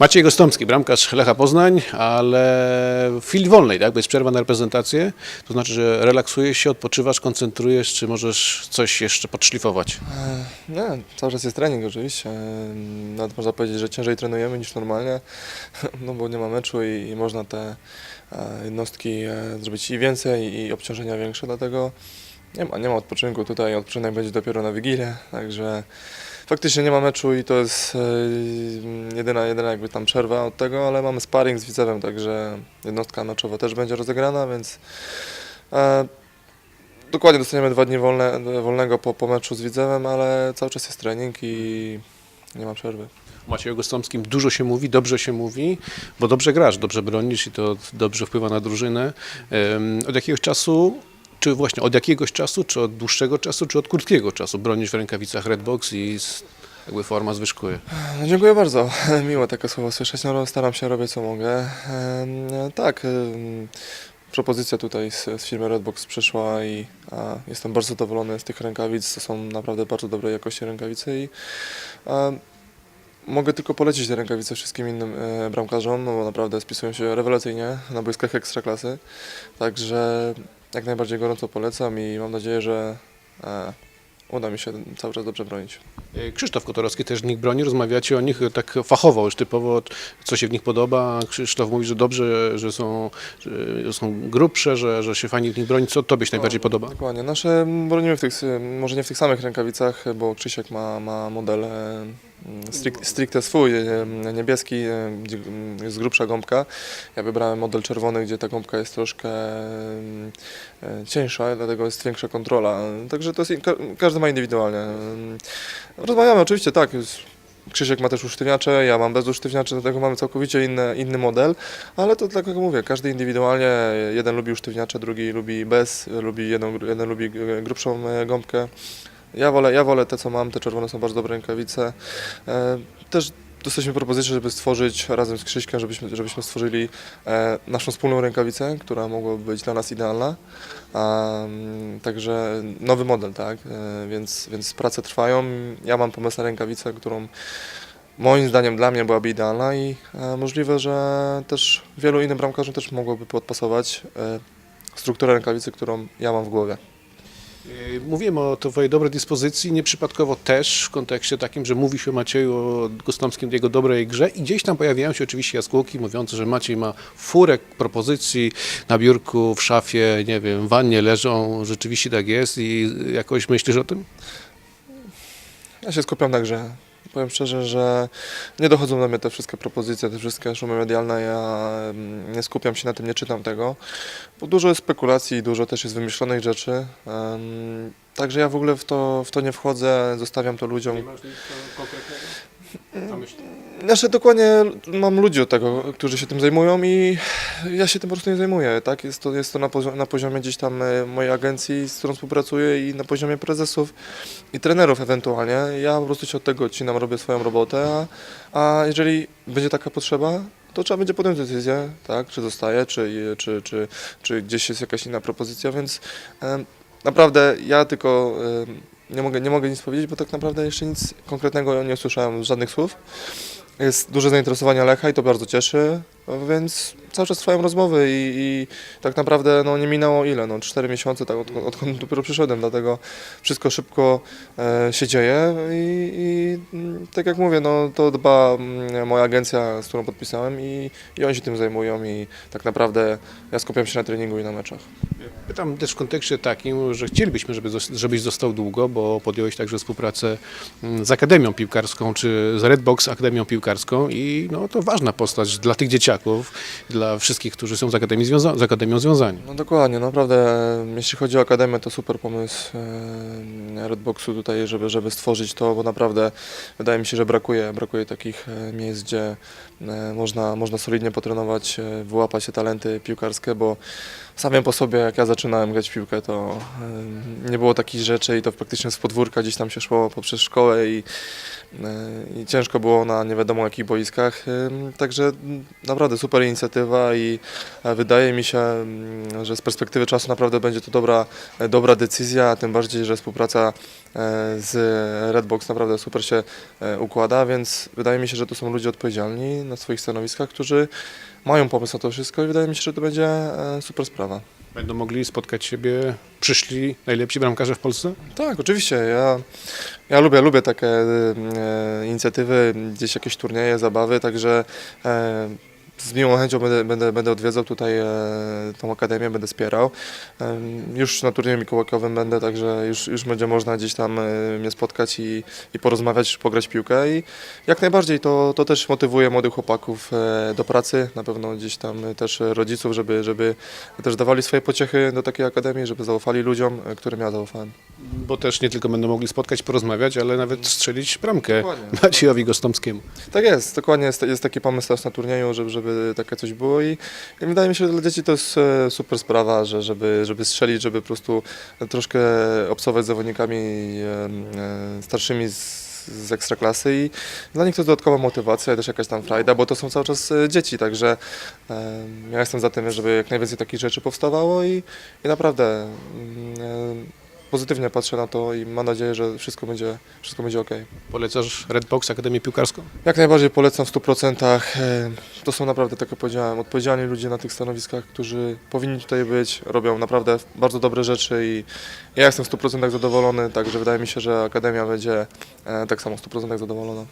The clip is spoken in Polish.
Maciej Gostomski, bramkarz Lecha Poznań, ale w chwili wolnej, tak? Bez przerwa na reprezentację. To znaczy, że relaksujesz się, odpoczywasz, koncentrujesz, czy możesz coś jeszcze podszlifować? E, Nie, cały czas jest trening oczywiście. E, Nawet można powiedzieć, że ciężej trenujemy niż normalnie, no bo nie ma meczu i, i można te e, jednostki zrobić i więcej i obciążenia większe, dlatego nie ma, nie ma odpoczynku. Tutaj odpoczynek będzie dopiero na Wigilię, także faktycznie nie ma meczu i to jest e, jedyna, jedyna jakby tam przerwa od tego, ale mamy sparring z Widzewem, także jednostka meczowa też będzie rozegrana, więc e, Dokładnie, dostaniemy dwa dni wolne, wolnego po, po meczu z Widzewem, ale cały czas jest trening i nie ma przerwy. Macieju Gostomskim dużo się mówi, dobrze się mówi, bo dobrze grasz, dobrze bronisz i to dobrze wpływa na drużynę. Od jakiegoś czasu, czy właśnie od jakiegoś czasu, czy od dłuższego czasu, czy od krótkiego czasu bronisz w rękawicach Redbox i jakby forma zwyżkuje? No, dziękuję bardzo. Miło takie słowa słyszeć. No, staram się, robię co mogę. Em, tak, em, propozycja tutaj z, z firmy Redbox przyszła i a, jestem bardzo zadowolony z tych rękawic. To są naprawdę bardzo dobrej jakości rękawice i a, mogę tylko polecić te rękawice wszystkim innym e, bramkarzom, no bo naprawdę spisują się rewelacyjnie na boiskach ekstraklasy. Także jak najbardziej gorąco polecam i mam nadzieję, że e, uda mi się cały czas dobrze bronić. E, Krzysztof Kotorowski też nich broni, rozmawiacie o nich tak fachowo, już typowo, co się w nich podoba. Krzysztof mówi, że dobrze, że są, że są grubsze, że, że się fajnie w nich broni. Co tobie się najbardziej podoba? Dokładnie. Nasze bronimy w tych, może nie w tych samych rękawicach, bo Krzysiek ma, ma model e, strict, stricte swój, e, niebieski, e, gdzie mm, jest grubsza gąbka. Ja wybrałem model czerwony, gdzie ta gąbka jest troszkę e, e, cieńsza, dlatego jest większa kontrola. Także to jest, każdy ma indywidualnie. E, Rozmawiamy oczywiście, tak. Krzysiek ma też usztywniacze, ja mam bez usztywniaczy, dlatego mamy całkowicie inny, inny model, ale to tak jak mówię, każdy indywidualnie, jeden lubi usztywniacze, drugi lubi bez, lubi jedną, jeden lubi grubszą e, gąbkę. Ja wolę, ja wolę te, co mam, te czerwone są bardzo dobre rękawice. E, Też dostaliśmy propozycję, żeby stworzyć razem z Krzyśkiem, żebyśmy, żebyśmy stworzyli e, naszą wspólną rękawicę, która mogłaby być dla nas idealna. A, także nowy model, tak, e, więc, więc prace trwają. Ja mam pomysł na rękawicę, którą moim zdaniem dla mnie byłaby idealna i e, możliwe, że też wielu innym bramkarzom też mogłoby podpasować e, strukturę rękawicy, którą ja mam w głowie. E, Mówiłem o twojej dobrej dyspozycji, nieprzypadkowo też w kontekście takim, że mówi się o Macieju o Gostomskim, jego dobrej grze i gdzieś tam pojawiają się oczywiście jaskółki mówiące, że Maciej ma furek propozycji na biurku, w szafie, nie wiem, w wannie leżą, rzeczywiście tak jest i jakoś myślisz o tym? Ja się skupiam na grze. Powiem szczerze, że nie dochodzą do mnie te wszystkie propozycje, te wszystkie szumy medialne. Ja mm, nie skupiam się na tym, nie czytam tego, bo dużo jest spekulacji, dużo też jest wymyślonych rzeczy. Także ja w ogóle w to, w to nie wchodzę, zostawiam to ludziom. masz nic konkretnego? Na myśli? Znaczy dokładnie mam ludzi od tego, którzy się tym zajmują i ja się tym po prostu nie zajmuję, tak? Jest to, jest to na, poziomie, na poziomie gdzieś tam e, mojej agencji, z którą współpracuję i na poziomie prezesów i trenerów ewentualnie. Ja po prostu się od tego odcinam, robię swoją robotę, a, a jeżeli będzie taka potrzeba, to trzeba będzie podjąć decyzję, tak? Czy zostaje, czy, czy, czy, czy gdzieś jest jakaś inna propozycja, więc em, naprawdę ja tylko em, nie mogę, nie mogę nic powiedzieć, bo tak naprawdę jeszcze nic konkretnego nie usłyszałem, żadnych słów. Jest duże zainteresowanie Lecha i to bardzo cieszy, więc cały czas trwają rozmowy i, i tak naprawdę no, nie minęło ile, no 4 miesiące, tak, odkąd, odkąd dopiero przyszedłem, dlatego wszystko szybko e, się dzieje i, i tak jak mówię, no, to dba moja agencja, z którą podpisałem i, i oni się tym zajmują i tak naprawdę ja skupiam się na treningu i na meczach. Pytam też w kontekście takim, że chcielibyśmy, żeby, żebyś został długo, bo podjąłeś także współpracę z Akademią Piłkarską, czy z Redbox Akademią Piłkarską i no, to ważna postać dla tych dzieciaków, dla wszystkich, którzy są z, Akademii związa- z Akademią związani. No dokładnie, naprawdę jeśli chodzi o Akademię to super pomysł Redboxu tutaj, żeby, żeby stworzyć to, bo naprawdę wydaje mi się, że brakuje, brakuje takich e, miejsc, gdzie e, można, można solidnie potrenować, e, wyłapać te talenty piłkarskie, bo samym po sobie jak ja zaczynałem grać piłkę to nie było takich rzeczy i to praktycznie z podwórka gdzieś tam się szło poprzez szkołę i, i ciężko było na nie wiadomo jakich boiskach, także naprawdę super inicjatywa inicjatywa i e, wydaje mi się, mm, że z perspektywy czasu naprawdę będzie to dobra, e, dobra decyzja, tym bardziej, że współpraca e, z Redbox naprawdę super się układa, więc wydaje mi się, że to są ludzie odpowiedzialni na swoich stanowiskach, którzy mają pomysł na to wszystko i wydaje mi się, że to będzie super sprawa. Będą mogli spotkać siebie przyszli najlepsi bramkarze w Polsce? Tak, oczywiście. Ja, ja lubię, lubię takie e, inicjatywy, gdzieś jakieś turnieje, zabawy, także e, z miłą chęcią będę, będę, będę odwiedzał tutaj e, tą akademię, będę wspierał. E, już na turnieju mikołajkowym będę, także już, już będzie można gdzieś tam e, mnie spotkać i, i porozmawiać, pograć piłkę i jak najbardziej to, to też motywuje młodych chłopaków e, do pracy, na pewno gdzieś tam też rodziców, żeby, żeby też dawali swoje pociechy do takiej akademii, żeby zaufali ludziom, e, którym ja zaufałem. Bo też nie tylko będą mogli spotkać, porozmawiać, ale nawet strzelić bramkę Dokładnie. Maciejowi Gostomskiemu. Tak jest, dokładnie jest, jest taki pomysł teraz na turnieju, żeby, żeby takie coś było i, i wydaje mi się, że dla dzieci to jest e, super sprawa, że żeby, żeby strzelić, żeby po prostu troszkę obcować z zawodnikami e, starszymi z, z ekstraklasy i dla nich to jest dodatkowa motywacja i też jakaś tam frajda, bo to są cały czas e, dzieci, także ja jestem za tym, żeby jak najwięcej takich rzeczy powstawało i, i naprawdę pozytywnie patrzę na to i mam nadzieję, że wszystko będzie, wszystko będzie ok. Polecasz Redbox, Akademię Piłkarską? Jak najbardziej polecam w 100%. E, To są naprawdę, tak jak powiedziałem, odpowiedzialni ludzie na tych stanowiskach, którzy powinni tutaj być, robią naprawdę bardzo dobre rzeczy i ja jestem w 100% zadowolony, także wydaje mi się, że Akademia będzie e, tak samo w 100% zadowolona.